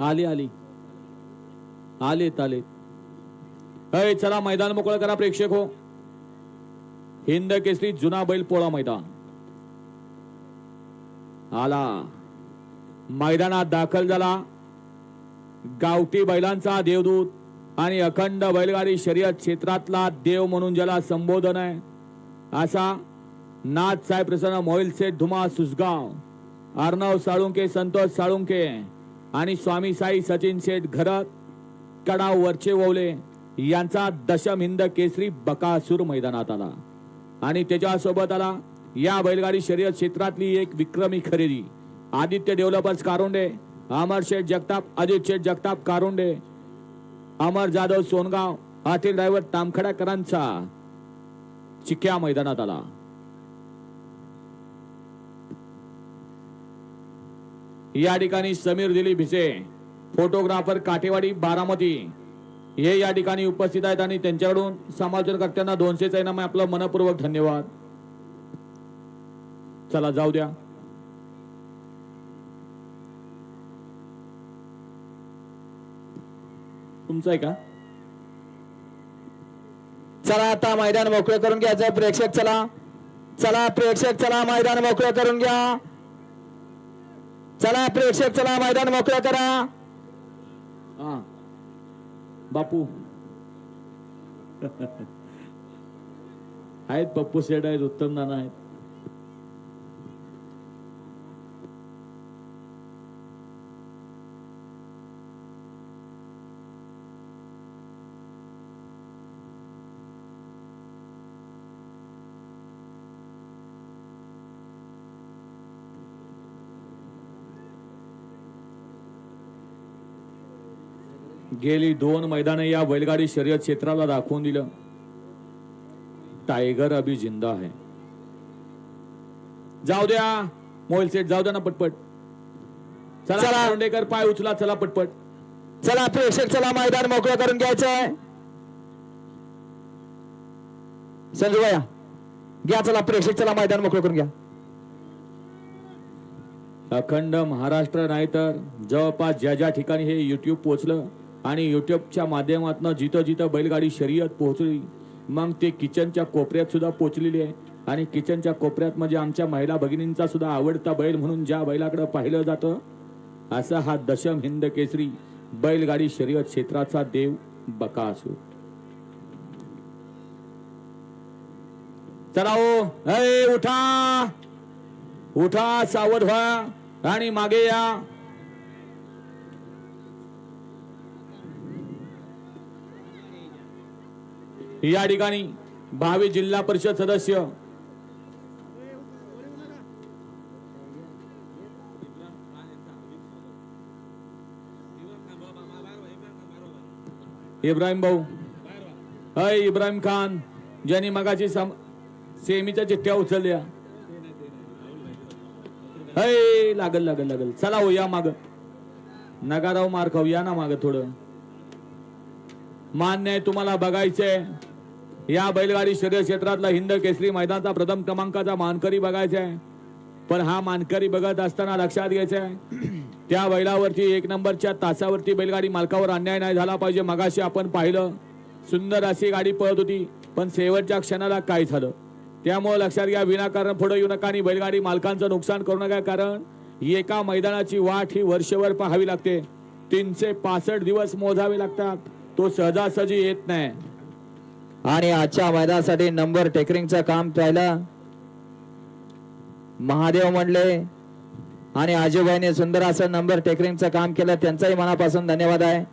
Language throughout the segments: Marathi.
आली आली. आलेत आलेत. अय चला मैदान मोकळं करा प्रेक्षक हो. हिंद केसरी जुना बैल पोळा मैदान. आला. मैदानात दाखल झाला. गावठी बैलांचा देवदूत आणि अखंड बैलगाडी शर्यत क्षेत्रातला देव म्हणून ज्याला संबोधन आहे असा नाथ साहेब प्रसन्न मोहिल सेठ धुमा सुसगाव अर्णव साळुंके संतोष साळुंके. आणि स्वामी साई सचिन शेठ घरत कडाव वरचे ववले यांचा दशम हिंद केसरी बकासूर मैदानात आला. आणि त्याच्यासोबत आला या बैलगाडी शर्यत क्षेत्रातली एक विक्रमी खरेदी. आदित्य डेव्हलपर्स कारोंडे अमर शेठ जगताप अजित शेठ जगताप कारोंडे अमर जाधव सोनगाव पाटील ड्रायव्हर तामखडाकरांचा चिक्या मैदानात आला. या ठिकाणी समीर दिलीप भिसे फोटोग्राफर काठेवाडी बारामती. हे या ठिकाणी उपस्थित आहेत आणि त्यांच्याकडून समालोचनकर्त्यांना दोनशेचा इनाम आहे आपलं मनपूर्वक धन्यवाद. चला जाऊ द्या. तुमचं आहे का? चला आता मैदान मोकळं करून घ्यायचं. प्रेक्षक चला. चला प्रेक्षक चला. मैदान मोकळं करून घ्या. चला प्रेक्षक चला मैदान मोकळं करा. हा. बापू. आहेत पप्पू शेड आहेत उत्तम नाना आहेत. गेली दोन मैदाने या बैलगाडी शर्यत क्षेत्राला दाखवून दिलं. टायगर अभी जिंदा है. जाऊ द्या. मोबाईल सेट जाऊ द्या ना पटपट. चला चला. पाय उचला चला पटपट. चला प्रेक्षक चला मैदान मोकळं करून घ्यायचंय संजू भैया घ्या चला प्रेक्षक चला मैदान मोकळं करून घ्या. अखंड महाराष्ट्र नाही तर जवळपास ज्या ज्या ठिकाणी हे युट्यूब पोहोचलं आणि युट्यूबच्या माध्यमातून जिथं जिथं बैलगाडी शर्यत पोहोचली मग ते किचनच्या कोपऱ्यात सुद्धा पोचलेली आहे. आणि किचनच्या कोपऱ्यात म्हणजे आमच्या महिला भगिनींचा सुद्धा आवडता बैल म्हणून ज्या बैलाकडे पाहिलं जातं असा हा दशम हिंद केसरी बैलगाडी शर्यत क्षेत्राचा देव बकासूर. चला हो उठा. उठा सावध व्हा. आणि मागे या. या ठिकाणी भावी जिल्हा परिषद सदस्य इब्राहिम भाऊ. अय इब्राहिम खान ज्यांनी मगाची सम सेमीच्या चिठ्ठ्या उचलल्या. अय लागल लागल लागल. चला हो या माग. नगाराव मार खाऊ या ना माग थोडं. मान्य आहे तुम्हाला बघायचंय. या बैलगाडी शर्यत क्षेत्रातला हिंद केसरी मैदानाचा प्रथम क्रमांकाचा मानकरी बघायचा आहे. पण हा मानकरी बघत असताना लक्षात घ्यायचं आहे. त्या बैलावरती एक नंबरच्या तासावरती बैलगाडी मालकावर अन्याय नाही झाला पाहिजे. मगाशी आपण पाहिलं सुंदर अशी गाडी पळत होती पण शेवटच्या क्षणाला काय झालं? त्यामुळे लक्षात घ्या विनाकारण पुढे येऊ नका आणि बैलगाडी मालकांचं नुकसान करू नका कारण एका मैदानाची वाट ही वर्षभर पाहावी लागते. तीनशे पासष्ट दिवस मोजावे लागतात. तो सहजासहजी येत नाही. आणि आजच्या मैदानासाठी नंबर टेकरिंगचं काम पाहिलं महादेव म्हणले आणि आजूबाईने सुंदर असं नंबर टेकरिंगचं काम केलं. त्यांचाही मनापासून धन्यवाद आहे.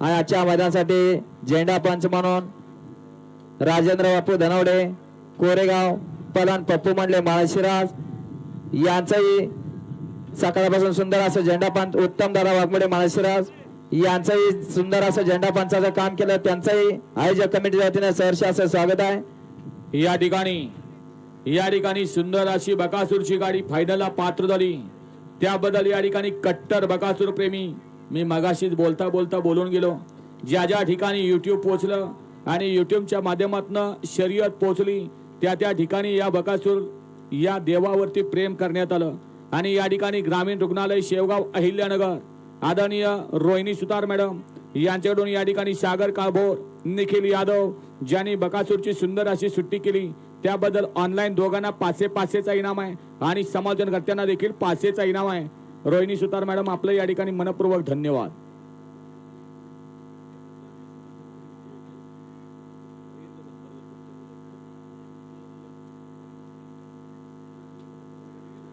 आणि आजच्या मैदानासाठी झेंडा पंच म्हणून राजेंद्र बापू धनवडे कोरेगाव पलान पप्पू म्हणले माळशिराज यांचंही सकाळपासून सुंदर असं झेंडा पंच उत्तम दादा वाघमोडे माळशिराज यांचंही सुंदर असं झेंडा पंचाचं काम केलं. त्यांचंही आयोजक कमिटीच्या वतीने सहर्ष असं स्वागत आहे. या ठिकाणी या ठिकाणी सुंदर अशी बकासूरची गाडी फायनलला पात्र झाली. त्याबद्दल या ठिकाणी कट्टर बकासूर प्रेमी मी मगाशीच बोलता बोलता बोलून गेलो. ज्या ज्या ठिकाणी यूट्यूब पोचलं आणि यूट्यूबच्या माध्यमातून शर्यत पोचली त्या त्या ठिकाणी या बकासूर या देवावरती प्रेम करण्यात आलं. आणि या ठिकाणी ग्रामीण रुग्णालय शेवगाव अहिल्यानगर आदरणीय रोहिणी सुतार मॅडम यांच्याकडून या ठिकाणी सागर काळभोर निखिल यादव ज्यांनी बकासूरची सुंदर अशी सुट्टी केली त्याबद्दल ऑनलाईन दोघांना पाचशे पाचशेचा इनाम आहे आणि समालोचनकर्त्यांना देखील पाचशेचा इनाम आहे. रोहिणी सुतार मॅडम आपलं या ठिकाणी मनपूर्वक धन्यवाद.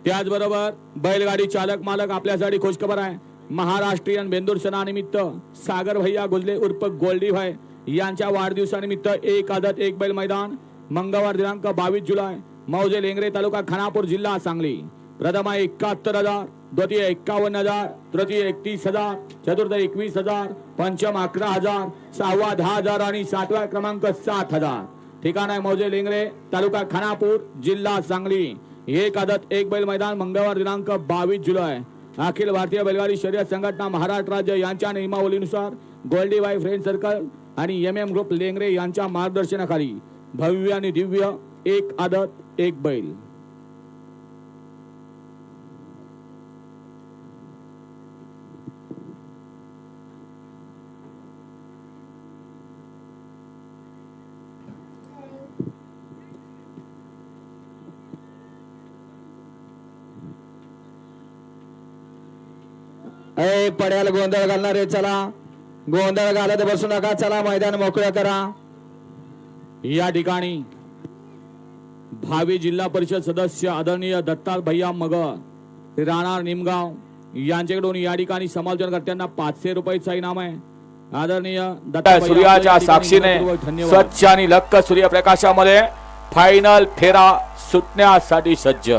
त्याचबरोबर बैलगाडी चालक मालक आपल्यासाठी खुशखबर आहे. महाराष्ट्रीयन बेंदूर सणानिमित्त सागर भैया गुजले उर्फ गोल्डी भाई. यांच्या वाढदिवसानिमित्त एक आदत एक बैल मैदान. मंगळवार दिनांक बावीस जुलै मौजे लेंगरे तालुका खानापूर जिल्हा सांगली. प्रथम आहे एकाहत्तर हजार द्वितीय एक्कावन्न हजार तृतीय एकतीस हजार चतुर्थ एकवीस हजार पंचम अकरा हजार सहावा दहा हजार आणि सातवा क्रमांक सात हजार. ठिकाण आहे मौजे लेंगरे तालुका खानापूर जिल्हा सांगली. एक आदत एक बैल मैदान मंगळवार दिनांक बावीस जुलै. अखिल भारतीय बैलगाडी शर्यत संघटना महाराष्ट्र राज्य यांच्या नियमावलीनुसार गोल्डी वाय फ्रेंड सर्कल आणि एम एम ग्रुप लेंगरे यांच्या मार्गदर्शनाखाली भव्य आणि दिव्य एक आदत एक बैल. ए पड्याला गोंधळ घालणारे चला. गोंधळ घालत बसू नका चला मैदान मोकळं करा. या ठिकाणी भावी जिल्हा परिषद सदस्य आदरणीय दत्ता भैया मगर राणा निमगाव यांच्याकडून या ठिकाणी समालोचनकर्त्यांना पाचशे रुपयाचा इनाम आहे. आदरणीय दत्ता सूर्याच्या साक्षीने स्वच्छ आणि लक्क सूर्यप्रकाशामध्ये फायनल फेरा सुटण्यासाठी सज्ज.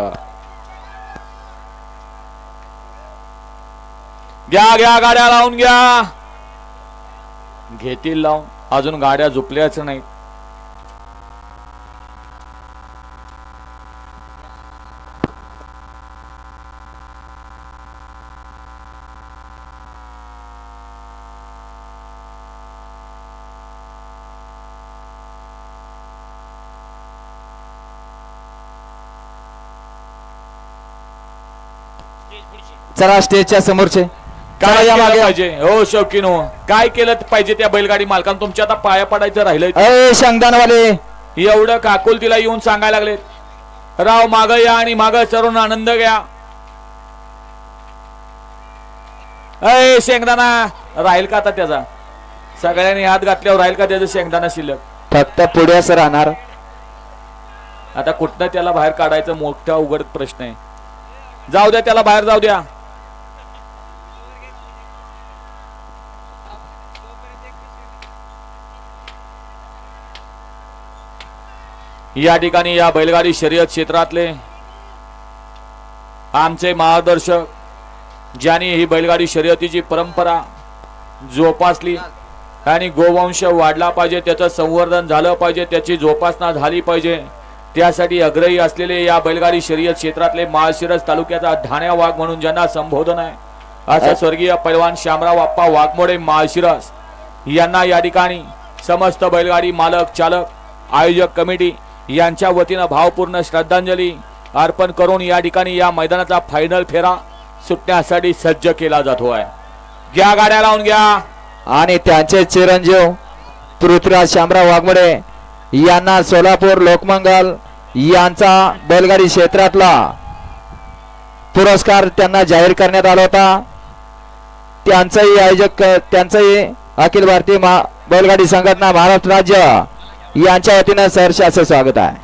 घ्या घ्या गाड्या लावून घ्या. घेतील लावून. अजून गाड्या झोपल्याच नाही चला स्टेजच्या समोरचे. काय या केलं मागे पाहिजे? हो शौकीनो काय केलं पाहिजे त्या बैलगाडी मालकानं? तुमच्या आता पाया पडायचं राहिलंय ए शेंगदाणवाले! एवढं काकुल तिला येऊन सांगायला लागले राव माग या आणि माग चरून आनंद घ्या. अय शेंगदाणा! राहील का आता त्याचा? सगळ्यांनी हात घातल्यावर राहील का त्याचं शेंगदाणा शिल्लक? फक्त पुढे असं राहणार. आता कुठनं त्याला बाहेर काढायचं मोठा उघड प्रश्न आहे. जाऊ द्या त्याला बाहेर जाऊ द्या. या ठिकाणी या बैलगाडी शर्यत क्षेत्रातले आमचे मार्गदर्शक ज्यांनी ही बैलगाडी शर्यतीची परंपरा जोपासली आणि गोवंश वाढला पाहिजे त्याचं संवर्धन झालं पाहिजे त्याची जोपासना झाली पाहिजे त्यासाठी अग्रही असलेले या बैलगाडी शर्यत क्षेत्रातले माळशिरस तालुक्याचा ढाण्या वाघ म्हणून ज्यांना संबोधन आहे असं स्वर्गीय पैलवान श्यामराव आप्पा वाघमोडे माळशिरस यांना या ठिकाणी समस्त बैलगाडी मालक चालक आयोजक कमिटी यांच्या वतीनं भावपूर्ण श्रद्धांजली अर्पण करून या ठिकाणी या मैदानाचा फायनल फेरा सुटण्यासाठी सज्ज केला जातो आहे घ्या गाड्या लावून घ्या. आणि त्यांचे चिरंजीव पृथ्वीराज शामराव वाघमोडे यांना सोलापूर लोकमंगल यांचा बैलगाडी क्षेत्रातला पुरस्कार त्यांना जाहीर करण्यात आला होता. त्यांचंही आयोजक त्यांचंही अखिल भारतीय महा बैलगाडी संघटना महाराष्ट्र राज्य यांच्या वतीनं सहर्ष असं स्वागत आहे.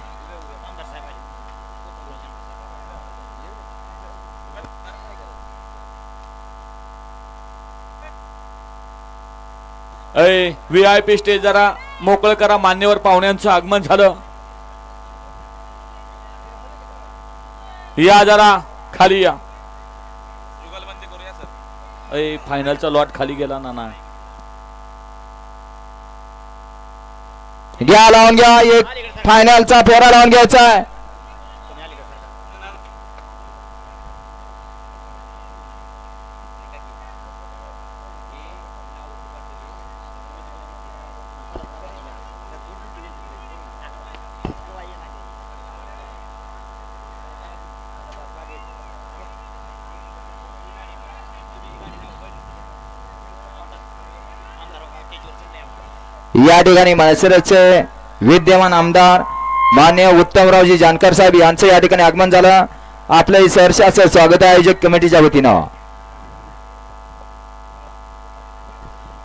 अय व्ही आय पी स्टेज जरा मोकळं करा मान्यवर पाहुण्यांचं आगमन झालं. या जरा खाली या. फायनलचा लॉट खाली गेला ना नाही. घ्या लावून घ्या एक फायनलचा फेरा लावून घ्यायचा आहे. या ठिकाणी मनसेरचे विद्यमान आमदार मान्य उत्तमरावजी जानकर साहेब यांचं या ठिकाणी आगमन झालं. आपलं सहर्षाचं स्वागत आयोजक कमिटीच्या वतीनं.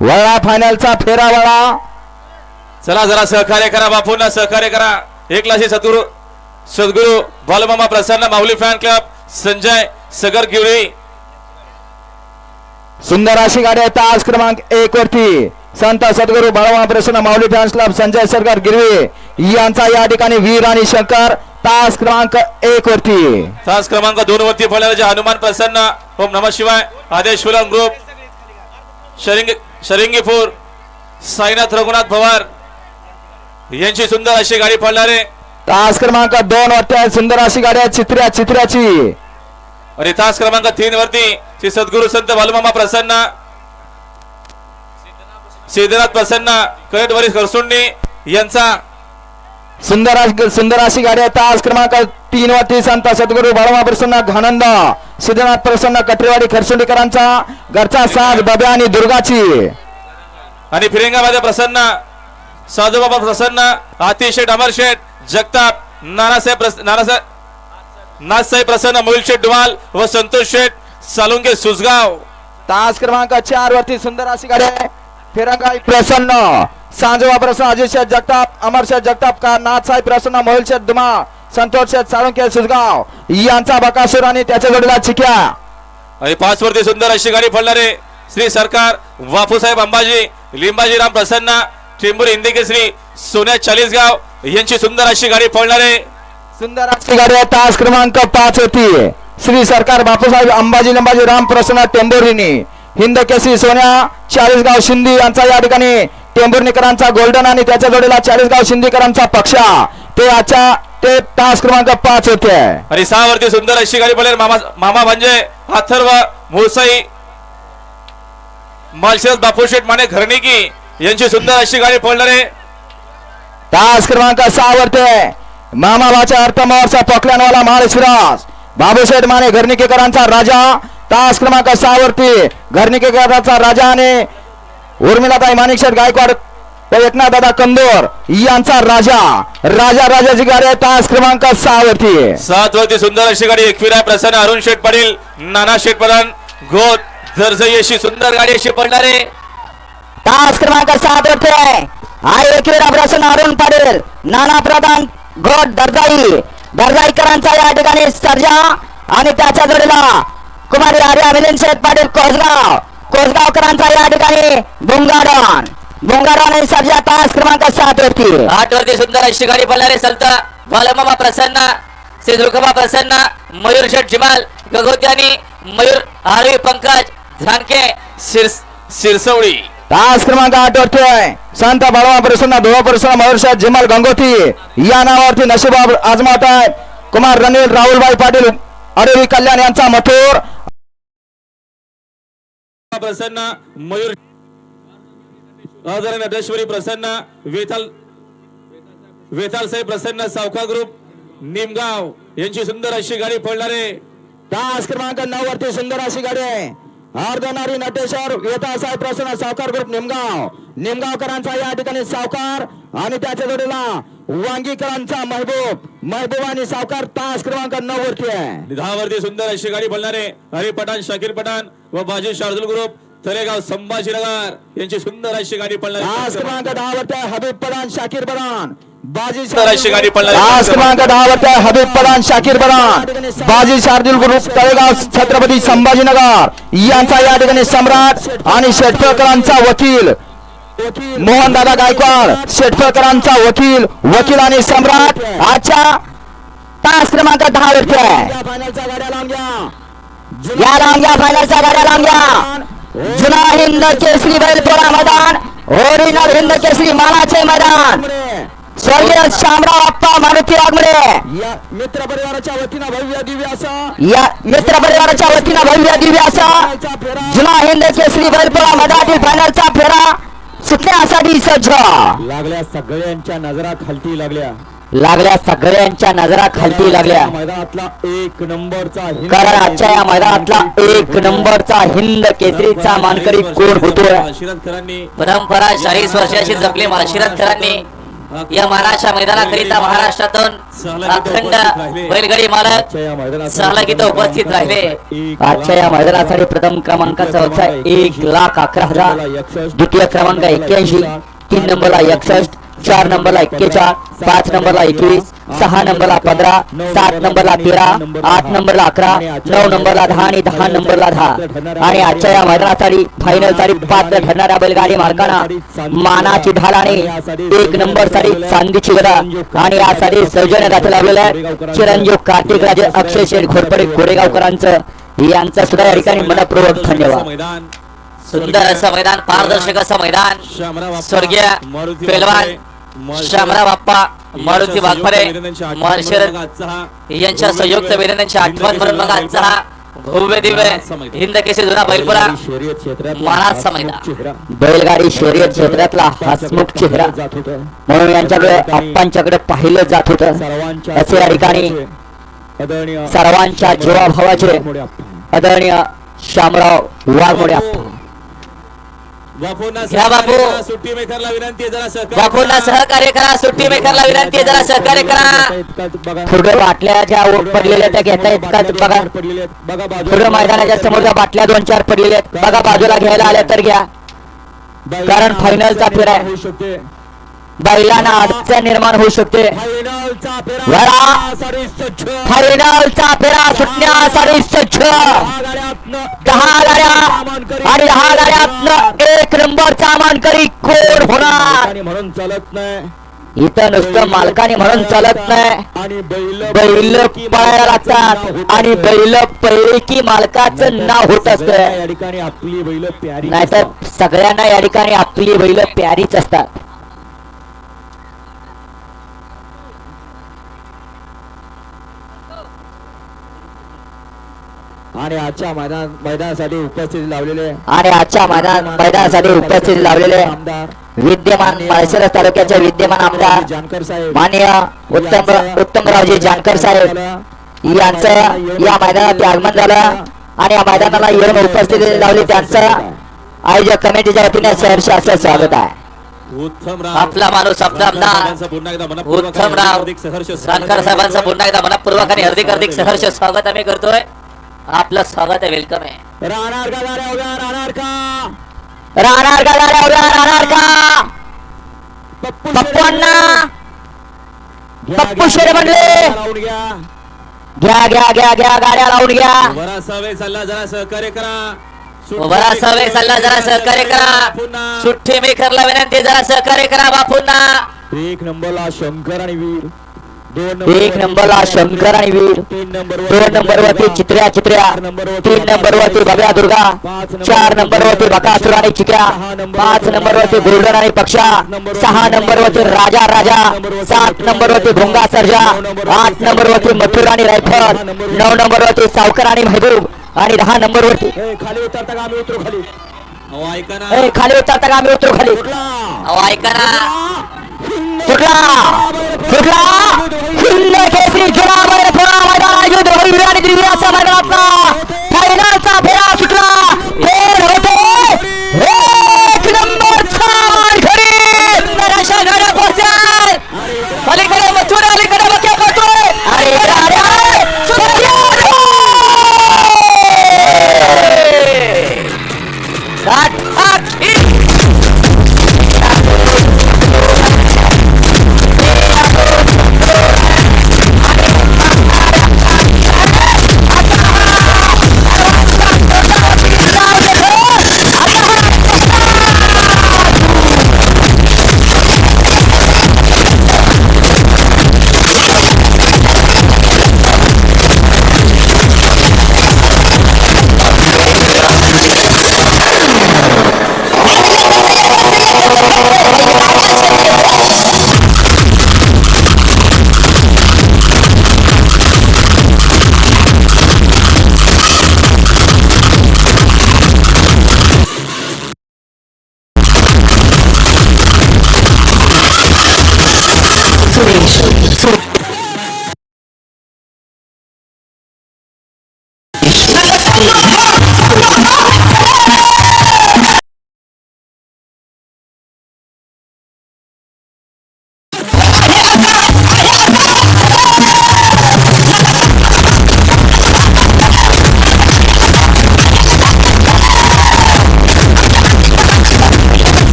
वळा फायनलचा फेरा वळा. चला जरा सहकार्य करा बापूंना सहकार्य करा. एक लाशी सद्गुरु सद्गुरु बालमामा प्रसन्न माऊली फॅन क्लब संजय सगर गिवळी. सुंदर अशी गाडी आहे तास क्रमांक एक वरती. संत सद्गुरू बाळवा प्रसन्न माऊली फॅन्स क्लब संजय सरकार गिरवे. यांचा या ठिकाणी वीर आणि शंकर तास क्रमांक एक वरती. तास क्रमांक दोन वरती पडलेले जे हनुमान प्रसन्न ओम नम शिवाय आदेश फिल्म ग्रुप शरिंग शरिंगीपूर साईनाथ रघुनाथ पवार यांची सुंदर अशी गाडी पडणारे. तास क्रमांक दोन वरती सुंदर अशी गाडी आहे चित्र्या चित्र्याची. आणि तास क्रमांक तीन वरती श्री सद्गुरु संत बालमामा प्रसन्न सिद्धनाथ प्रसन्न कळट वरीस खरसुंडी यांचा सुंदर सुंदर अशी गाडी आहे. तास क्रमांक तीन वरती संत सद्गुरू बाळवा प्रसन्न घानंद सिद्धनाथ प्रसन्न कटरेवाडी खरसुंडीकरांचा घरचा साज बब्या आणि दुर्गाची. आणि फिरिंगामध्ये प्रसन्न साधूबाबा प्रसन्न अतिशेठ अमरशेठ जगताप नानासाहेब प्रस- नानासाहेब नाथसाहेब प्रसन्न मोहिल शेठ डुमाल व संतोष शेठ सालुंगे सुसगाव तास क्रमांक चार वरती सुंदर अशी गाडी आहे. फिरंगाई प्रसन्न. सांजोबा प्रसन्न अजित शेठ जगताप अमर शेठ जगताप का नाथसाहेब प्रसन्न मोहिल शेठ दुमा संतोष शेठ साळुंके सुसगाव यांचा बकासूर आणि त्याच्या जोडीला चिक्या. आणि पाच वरती सुंदर अशी गाडी पडणारे श्री सरकार बापूसाहेब अंबाजी लिंबाजीराम प्रसन्न टेंबूर हिंदकेसरी सोन्या चाळीसगाव यांची सुंदर अशी गाडी पडणारे सुंदर अशी गाडी आहे तास क्रमांक पाच होती. श्री सरकार बापूसाहेब अंबाजी लंबाजी राम प्रसन्न टेंभुर्णी हिंद केसरी सोन्या चाळीसगाव शिंदी यांचा या ठिकाणी टेंभुर्णीकरांचा गोल्डन आणि त्याच्या जोडीला चाळीसगाव शिंदीकरांचा पक्षा. ते आजच्या ते तास क्रमांक पाच होते. आणि सहा वरती सुंदर अशी गाडी पडली मामा मामा म्हणजे अथर्व मुळसाई मालशरद बापूशेठ माने घरणिकी यांची सुंदर अशी गाडी पडणारे तास क्रमांक सहा वरते मामा भाचा अर्थमहर्षा पोखल्यानवाला महाराज बाबूशेठ माने घरनिकेकरांचा राजा. तास क्रमांक सहा वरती घरनिकेकरांचा राजा आणि उर्मिलाताई माणिकशेठ गायकवाड व एकनाथ दादा कंदोर यांचा राजा. राजा राजाची गाडी आहे तास क्रमांक सहा वरती सात वरती सुंदर अशी गाडी एकविरा प्रसन्न अरुण शेठ पाटील नाना शेठ प्रधान गोत दर्जई अशी सुंदर गाडी अशी पडणारे. तास क्रमांक सात वरती आहे आई एकविरा प्रसन्न अरुण पाटील नाना प्रधान घोट दर्जाई. दर्जाईकरांचा या ठिकाणी सर्जा आणि त्याच्या जोडीला कुमारी आर्या मिलिंद शेठ पाटील कोसगाव. कोसगावकरांचा या ठिकाणी बुंगाडन बुंगाडन आणि सर्जा तास क्रमांक सात वरती. आठ वरती सुंदर अशी गाडी पडणारे संत बालमामा प्रसन्न श्री दुर्गमा प्रसन्न मयूर शेठ जिमाल गगोती आणि मयूर आरवी पंकज सिरस सिरसवडी तास क्रमांक आठ वरती आहे. संत बाळवा प्रसन्न धुवा प्रसन्न महर्षद जिमल गंगोती. या नावावरती नशिबाब आजमावत आहेत. कुमार रणवीर राहुलभाई पाटील अडवी कल्याण यांचा मथुर. प्रसन्न मयूर. अधर नटेश्वरी प्रसन्न वेताल वेताल साहेब प्रसन्न सावका ग्रुप निमगाव. यांची सुंदर अशी गाडी पडणारे. तास क्रमांक नऊ वरती सुंदर अशी गाडी आहे. अर्धनारी नटेश्वर वेता साहेब प्रसन्न सावकार ग्रुप निमगाव. निमगावकरांचा या ठिकाणी सावकार आणि त्याच्या जोडीला वांगीकरांचा महबूब. महबूब आणि सावकार तास क्रमांक नऊ वरती आहे. दहा वरती सुंदर अशी गाडी पडणारे. हरी पठाण शाकीर पठाण व बाजी शार्दुल ग्रुप तलेगाव संभाजीनगर यांची सुंदर अशी गाडी पडणारी क्रमांक दहा वरती आहे हबीब पदान शाकीर पदान बाजी सुंदर अशी गाडी पडणारी तास क्रमांक दहा वरती आहे हबीब पदान शाकीर पदान बाजी शार्दुल ग्रुप तळेगाव छत्रपती संभाजीनगर. यांचा या ठिकाणी सम्राट आणि शेटफळकरांचा वकील. मोहन दादा गायकवाड शेटफळकरांचा वकील वकील आणि सम्राट आजच्या तास क्रमांक दहा वरती आहे फायनलच्या गाड्या लावून घ्या या लांग्या फायनलच्या गाड्या लांग्या जुना हिंद केसरी बैलपोळा मैदान ओरिजिनल हिंद केसरी मानाचे मैदान. स्वर्गीय शामराव अप्पा मारुती वाघमडे या मित्र परिवाराच्या वतीनं भव्य दिव्य असं. या मित्र परिवाराच्या वतीनं भव्य दिव्य असा. जुना हिंद केसरी बैलपोळा मैदानातील फायनलचा फेरा सुटण्यासाठी सज्ज. लागल्या सगळ्यांच्या नजरा खालती लागल्या. लागल्या सगळ्यांच्या नजरा खालती लागल्या. मैदानातला एक नंबरचा कारण आजच्या या मैदानातला एक नंबरचा हिंद केसरीचा मानकरी कोण होतोय? शिरदकरांनी परंपरा चाळीस वर्षाची जपली माशिरतकरांनी या मानाच्या मैदानाकरिता महाराष्ट्रातून अखंड बैलगाडी मालक इथं उपस्थित राहिले. आजच्या या मैदानासाठी प्रथम क्रमांकाचा होता एक लाख अकरा हजार. द्वितीय क्रमांक एक्क्याऐंशी. तीन नंबरला एकसष्ट. चार नंबरला एक्केचाळ पाच नंबरला एकवीस सहा नंबरला पंधरा सात नंबरला तेरा आठ नंबरला अकरा नऊ नंबरला दहा आणि दहा नंबरला दहा. आणि आजच्या या मैदानासाठी फायनलसाठी पात्र ठरणाऱ्या बैलगाडी मालकांना मानाची ढाल आणि एक नंबरसाठी चांदीची गदा. आणि यासाठी सौजन्य दाखल लावलेलं आहे चिरंजीव कार्तिक राजे अक्षय शेठ घोरपडे कोरेगावकरांचं. यांचं सुद्धा या ठिकाणी मनपूर्वक धन्यवाद. सुंदर असं मैदान पारदर्शक असं मैदान. स्वर्गीय पेलवान शामराव बाप्पा मारुती वाघमारे यांच्या संयुक्त अभिनंदनची आठवण म्हणून मग आजचा हा भव्य दिव्य हिंद केसरी जुना बैलपुरा मानाचा मैदान बैलगाडी शर्यत क्षेत्रातला हसमुख चेहरा. म्हणून यांच्याकडे आप्पांच्याकडे पाहिलं जात होतं. असे या ठिकाणी सर्वांच्या जीवाभावाचे. आदरणीय शामराव वाघमोडे आप्पा बापूंना घ्या बापू. सहकार्य करा, सुट्टी मेकरला विनंती जरा सहकार्य बापूंना करा. सुट्टी मेकरला विनंती आहे, जरा सहकार्य करा. पुढे बाटल्या ज्या पडलेल्या त्या घेता येत का बघा. बघा. पुढे मैदानाच्या समोरच्या बाटल्या दोन चार पडलेल्या आहेत बघा बाजूला घ्यायला आल्या तर घ्या कारण फायनलचा फेरा आहे. बैलांना अडचण निर्माण होऊ शकते. फायनलचा फेरा स्वच्छ सुटण्यासाठी सज्ज दहा गाड्या आणि दहा गाड्यातनं एक नंबरचा मानकरी कोण होणार? म्हणून चालत नाही. इथं नुसतं मालकाने म्हणून चालत नाही. आणि बैल पळायला लागतात आणि बैल पहिले की मालकाचं नाव होत असत. या ठिकाणी आपली बैल प्यारी नाहीतर सगळ्यांना या ठिकाणी आपली बैल प्यारीच असतात. आणि आजच्या मैदान मैदानासाठी उपस्थित लावलेले आणि आजच्या मैदान मैदानासाठी उपस्थित लावलेले आमदार विद्यमान माळशिरस तालुक्याचे विद्यमान आमदार जानकर साहेब. माननीय उत्तम उत्तमरावजी जानकर साहेब. यांचं या मैदानात आगमन झालं. आणि या मैदानाला येऊन उपस्थिती लावली. त्यांचं आयोजक कमिटीच्या वतीने सहर्ष असं स्वागत आहे. आपला माणूस आपला आमदार. पुन्हा एकदा मनपूर्वक उत्तम आणि राव हार्दिक सहर्ष स्वागत जानकर साहेबांचं पुन्हा एकदा मनपूर्वक आणि हार्दिक हार्दिक सहर्ष स्वागत आम्ही करतोय. आपलं स्वागत आहे वेलकम आहे. राहणार का गाड्या उद्या राहणार का? राहणार का गाड्या उद्या राहणार का? पप्पू घ्या, पप्पू शेरे म्हणले. घ्या. घ्या घ्या घ्या गाड्या लावून घ्या. बरा सवय सल्ला जरा सहकार्य करा. सुट्टी बरा सवय सल्ला जरा सहकार्य करा. सुट्टी मेकरला विनंती जरा सहकार्य करा बापूंना. एक नंबरला शंकर आणि वीर. एक नंबरला शंकर आणि वीर. दोन नंबर वरती चित्र्या चित्र्या. तीन नंबर वरती भव्या दुर्गा. चार नंबर वरती बकासूर आणि चिक्या. पाच नंबर वरती गोल्डन आणि पक्षा. सहा नंबर वरती राजा राजा. सात नंबर वरती भोंगा सर्जा. आठ नंबर वरती मथुर आणि रायफल. नऊ नंबर वरती सावकर आणि महबूब. आणि दहा नंबर वरती ए, खाली उतरता का? आम्ही उतरू खाली. अहो ऐका ना. 불라! 불라! 힐레 개스리 드라마에 보라 이거 너희 위안이 들이 위한 사마를 왔다 다이나타 베라 시크라 베라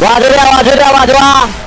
Lazada, Lazada,